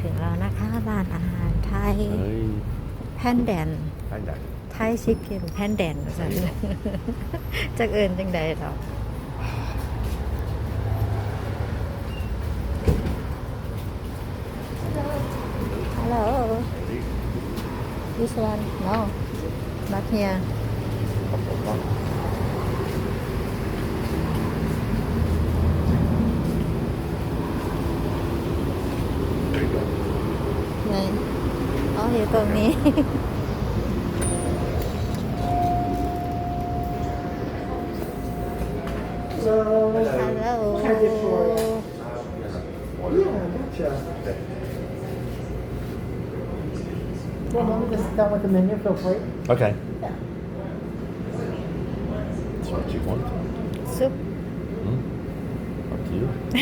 ถึงแล้วนะคะร้านอาหารไทยเฮ้ยแผ่นแดน ท่านใหญ่ไทยชิคเก้นแผ่นแดนสันจักเอินจังใดดอกฮัลโหล this one no not here ครับผมว่า ไหนอ๋ออยู่ตรงนี้ Hello. Hello. How's it for you? Yeah, gotcha. Well, I'm just done with the menu. Feel free. Okay. Yeah. That's what you want. ซุป Hmm? Up to you.